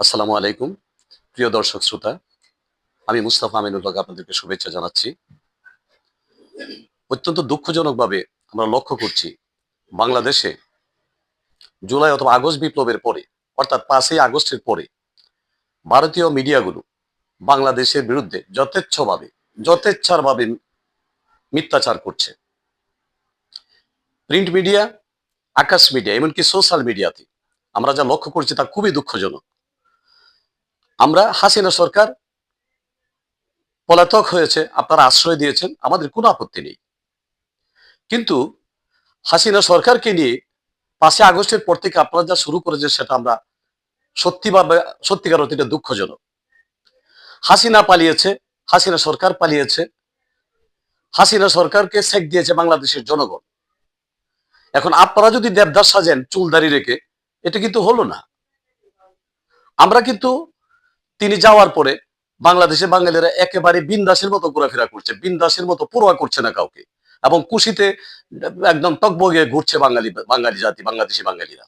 আসসালামু আলাইকুম, প্রিয় দর্শক শ্রোতা। আমি মুস্তাফা আমিনুল হক আপনাদেরকে শুভেচ্ছা জানাচ্ছি। অত্যন্ত দুঃখজনকভাবে আমরা লক্ষ্য করছি, বাংলাদেশে জুলাই অথবা আগস্ট বিপ্লবের পরে, অর্থাৎ পাঁচই আগস্টের পরে, ভারতীয় মিডিয়াগুলো বাংলাদেশের বিরুদ্ধে যথেচ্ছভাবে, যথেচ্ছারভাবে মিথ্যাচার করছে। প্রিন্ট মিডিয়া, আকাশ মিডিয়া, এমনকি সোশ্যাল মিডিয়াতে আমরা যা লক্ষ্য করছি তা খুবই দুঃখজনক। আমরা হাসিনা সরকার পলাতক হয়েছে, আপনারা আশ্রয় দিয়েছেন, আমাদের কোনো আপত্তি নেই। কিন্তু হাসিনা সরকারকে নিয়ে পাঁচই আগস্টের পর থেকে আপনারা যা শুরু করেছেন সেটা আমরা সত্যিভাবে সত্যিকার এটা দুঃখজনক। হাসিনা পালিয়েছে, হাসিনা সরকার পালিয়েছে, হাসিনা সরকারকে সেক দিয়েছে বাংলাদেশের জনগণ। এখন আপনারা যদি দেবদাস সাজেন চুল রেখে, এটা কিন্তু হলো না। আমরা কিন্তু তিনি যাওয়ার পরে বাংলাদেশে বাঙালিরা একেবারে বিন্দাসের মতো ঘোরাফেরা করছে, বিন্দাসের মতো পড়ুয়া করছে না কাউকে এবং কুশিতে একদম টকবগে ঘুরছে বাঙালি বাঙালি জাতি, বাংলাদেশি বাঙালিরা।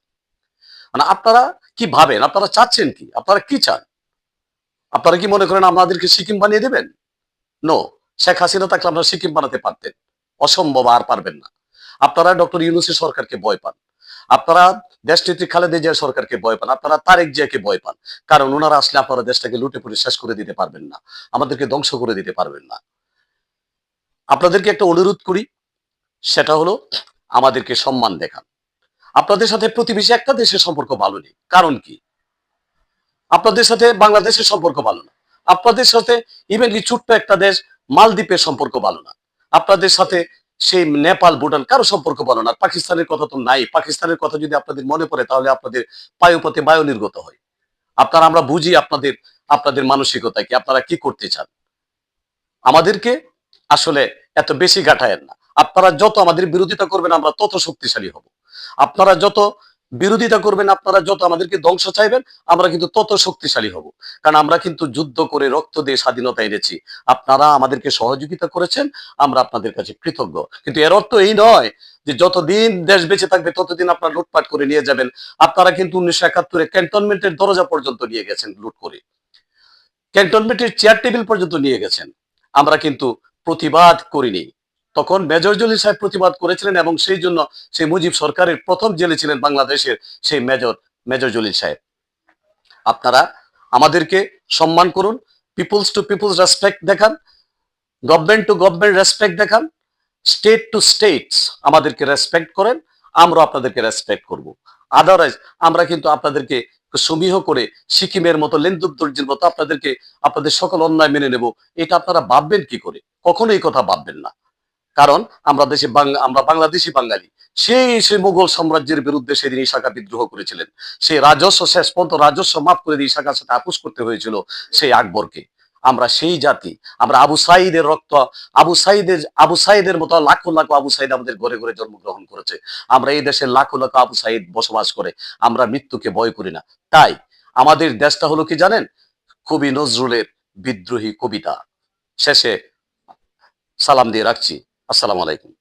মানে আপনারা কি ভাবেন? আপনারা চাচ্ছেন কি? আপনারা কি চান? আপনারা কি মনে করেন আমাদেরকে সিকিম বানিয়ে দেবেন? নো শেখ হাসিনা থাকলে আপনারা সিকিম বানাতে পারতেন। অসম্ভব আর পারবেন না। আপনারা ডক্টর ইউনুসের সরকারকে ভয় পান। আপনারা দেশনেত্রী খালেদা জিয়া সরকারকে ভয় পান, আপনারা তারেক জিয়াকে ভয় পান। কারণ ওনারা আসলে আপনারা দেশটাকে লুটে পুটে শেষ করে দিতে পারবেন না, আমাদেরকে ধ্বংস করে দিতে পারবেন না। আপনাদেরকে একটা অনুরোধ করি, সেটা হলো আমাদেরকে সম্মান দেখান। আপনাদের সাথে প্রতিবেশী একটা দেশের সম্পর্ক ভালো নেই, কারণ কি? আপনাদের সাথে বাংলাদেশের সম্পর্ক ভালো না। আপনাদের সাথে ইভেন ছোট্ট একটা দেশ মালদ্বীপের সম্পর্ক ভালো না। আপনাদের সাথে সেই নেপাল, ভুটান কারও সম্পর্ক বলো না। পাকিস্তানের কথা তো নাই। পাকিস্তানের কথা যদি আপনাদের মনে পড়ে, তাহলে আপনাদের পায়ুপথে বায়ু নির্গত হয়। আপনারা, আমরা বুঝি আপনাদের আপনাদের মানসিকতা কি, আপনারা কি করতে চান? আমাদেরকে আসলে এত বেশি গাঠায়েন না। আপনারা যত আমাদের বিরোধিতা করবেন, আমরা তত শক্তিশালী হব। আপনারা যত বিরোধিতা করবেন, আপনারা যত আমাদেরকে ধ্বংস চাইবেন, আমরা কিন্তু তত শক্তিশালী হব। কারণ আমরা কিন্তু যুদ্ধ করে রক্ত দিয়ে স্বাধীনতা এনেছি। আপনারা আমাদেরকে সহযোগিতা করেছেন, আমরা আপনাদের কাছে কৃতজ্ঞ। কিন্তু এর অর্থ এই নয় যে যতদিন দেশ বেঁচে থাকবে, ততদিন আপনারা লুটপাট করে নিয়ে যাবেন। আপনারা কিন্তু উনিশশো একাত্তরে ক্যান্টনমেন্টের দরজা পর্যন্ত নিয়ে গেছেন লুট করে। ক্যান্টনমেন্টের চেয়ার টেবিল পর্যন্ত নিয়ে গেছেন। আমরা কিন্তু প্রতিবাদ করিনি। তখন মেজর জলিল সাহেব প্রতিবাদ করেছিলেন এবং সেই জন্য সেই মুজিব সরকারের প্রথম জেলে ছিলেন বাংলাদেশের সেই মেজর মেজর জলিল সাহেব। আপনারা আমাদেরকে সম্মান করুন, পিপুলস টু পিপুলস রেসপেক্ট দেখান, গভর্নমেন্ট টু গভর্নমেন্ট রেসপেক্ট দেখান, স্টেট টু স্টেটস আমাদেরকে রেসপেক্ট করেন আমরা আপনাদেরকে রেসপেক্ট করব। আদারওয়াইজ আমরা কিন্তু আপনাদেরকে সমীহ করে সিকিমের মতো লেন্দুদ্দর্জির মতো আপনাদেরকে, আপনাদের সকল অন্যায় মেনে নেব, এটা আপনারা ভাববেন কি করে? কখনো এই কথা ভাববেন না। কারণ আমরা দেশে আমরা বাংলাদেশি বাঙালি। সেই সেই মুঘল সাম্রাজ্যের বিরুদ্ধে সেদিন ইশাকা বিদ্রোহ করেছিলেন। সেই রাজস্ব শেষ পর্যন্ত রাজস্ব মাফ করে দিয়ে ইশাকার সাথে আপোষ করতে হয়েছিল সেই আকবরকে। আমরা সেই জাতি, আমরা আবু সাইদের রক্ত, আবু সাইদের আবু সাইদের মতো লাখো লাখো আবু সাইদ আমাদের ঘরে ঘরে জন্মগ্রহণ করেছে। আমরা এই দেশে লাখো লাখো আবু সাইদ বসবাস করে, আমরা মৃত্যুকে ভয় করি না। তাই আমাদের দেশটা হলো কি জানেন? কবি নজরুলের বিদ্রোহী কবিতা। শেষে সালাম দিয়ে রাখছি। আসসালামু আলাইকুম।